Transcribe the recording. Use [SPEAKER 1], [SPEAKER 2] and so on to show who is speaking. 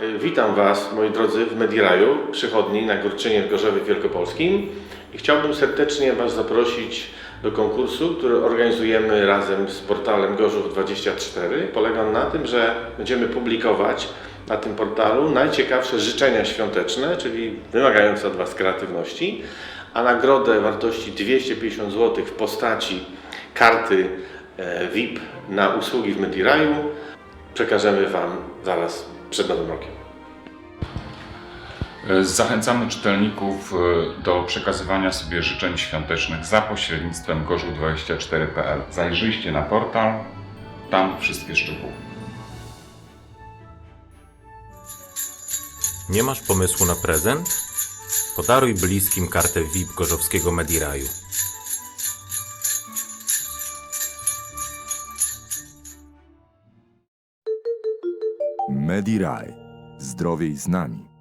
[SPEAKER 1] E, Witam Was, moi drodzy, w Mediraju, przychodni na Górczynie w Gorzowie Wielkopolskim. I chciałbym serdecznie Was zaprosić do konkursu, który organizujemy razem z portalem Gorzów24. Polega on na tym, że będziemy publikować na tym portalu najciekawsze życzenia świąteczne, czyli wymagające od Was kreatywności, a nagrodę wartości 250 zł w postaci karty VIP na usługi w Mediraju przekażemy Wam zaraz przed Nowym Rokiem.
[SPEAKER 2] Zachęcamy czytelników e, do przekazywania sobie życzeń świątecznych za pośrednictwem gorzów24.pl. Zajrzyjcie na portal, tam wszystkie szczegóły.
[SPEAKER 3] Nie masz pomysłu na prezent? Podaruj bliskim kartę VIP Gorzowskiego Mediraju.
[SPEAKER 4] Mediraj. Zdrowiej z nami.